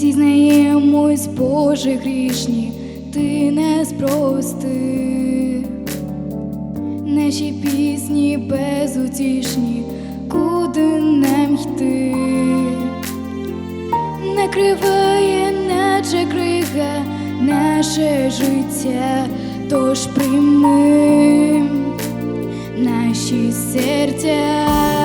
зізнаємось, Боже грішні, ти не спрости. Наші пісні безутішні, куди нам йти? Накриває, наче крига, наше життя, тож прийми наші серця.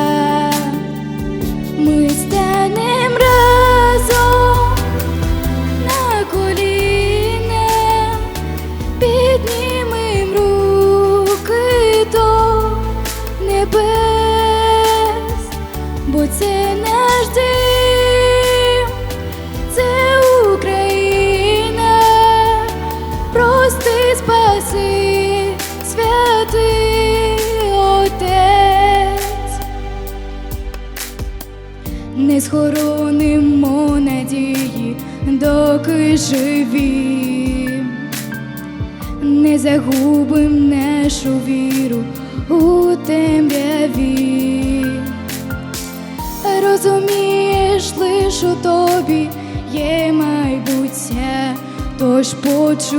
Прости, спаси, святий Отець. Не схоронимо надії, доки живі, не загубим нашу віру у темряві. Розумієш, лиш у тобі тож почуй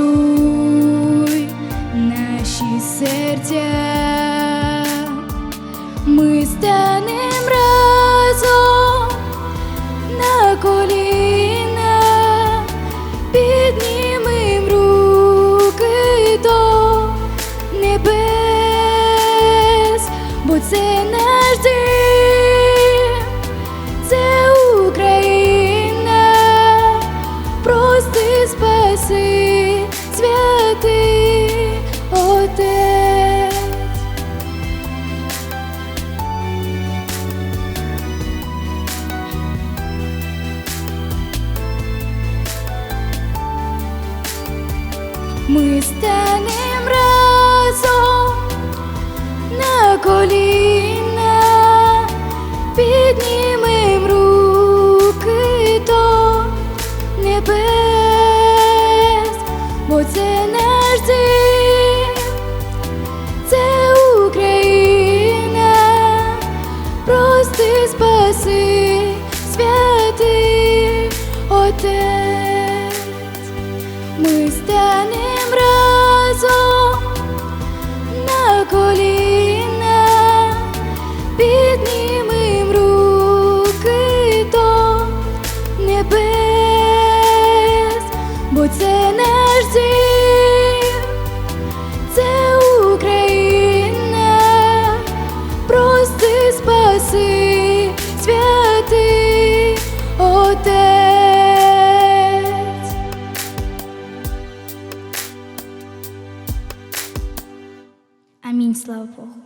наші серця. Ми Ми станем разом на коліна, піднімем руки до небес, бо це наш дім, це Україна, прости, спаси, святий Отець. Ми станем разом на коліна, піднімем руки до небес, бо це наш дім, Амінь, слава Богу.